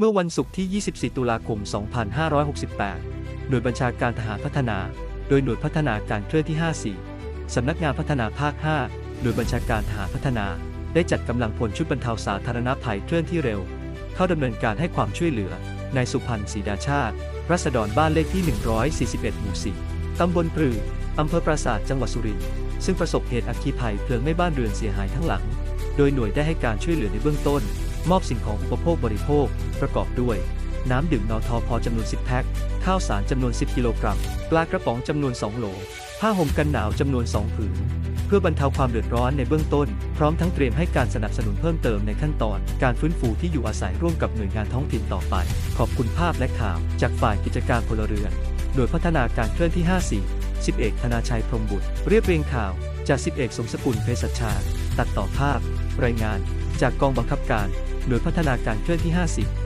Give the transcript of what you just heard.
เมื่อวันศุกร์ที่ 24 ตุลาคม 2568 หน่วยบัญชาการทหารพัฒนา โดยหน่วยพัฒนาการเคลื่อนที่ 54 สำนักงานพัฒนาภาค 5 หน่วยบัญชาการทหารพัฒนา ได้จัดกำลังพลชุดบรรเทาสาธารณภัยเคลื่อนที่เร็ว เข้าดำเนินการให้ความช่วยเหลือในสุพรรณศรีดาชาติ รัษฎรบ้านเลขที่ 141 หมู่ 4 ตำบลปรือ อำเภอปราสาทจังหวัดสุรินทร์ ซึ่งประสบเหตุอัคคีภัยเพลิงไหม้บ้านเรือนเสียหายทั้งหลัง โดยหน่วยได้ให้การช่วยเหลือในเบื้องต้น มอบสิ่งของอุปโภคบริโภค ประกอบด้วย น้ำดื่มนอทอพอจำนวน 10 แพ็ค ข้าวสารจำนวน 10 กิโลกรัม ปลากระป๋องจำนวน 2 โหล ผ้าห่มกันหนาวจำนวน 2 ผืน เพื่อบรรเทาความเดือดร้อนในเบื้องต้น พร้อมทั้งเตรียมให้การสนับสนุนเพิ่มเติมในขั้นตอน การฟื้นฟูที่อยู่อาศัยร่วมกับหน่วยงานท้องถิ่นต่อไป ขอบคุณภาพและข่าวจากฝ่ายกิจการพลเรือนหน่วยพัฒนาการเคลื่อนที่ 54 10เอกธนาชัยพรมบุตร เรียบเรียงข่าว จาก10เอกสมสกุลเภสัชชา ตัดต่อภาพ รายงาน จากกองบังคับการ หน่วยพัฒนาการเคลื่อนที่ 50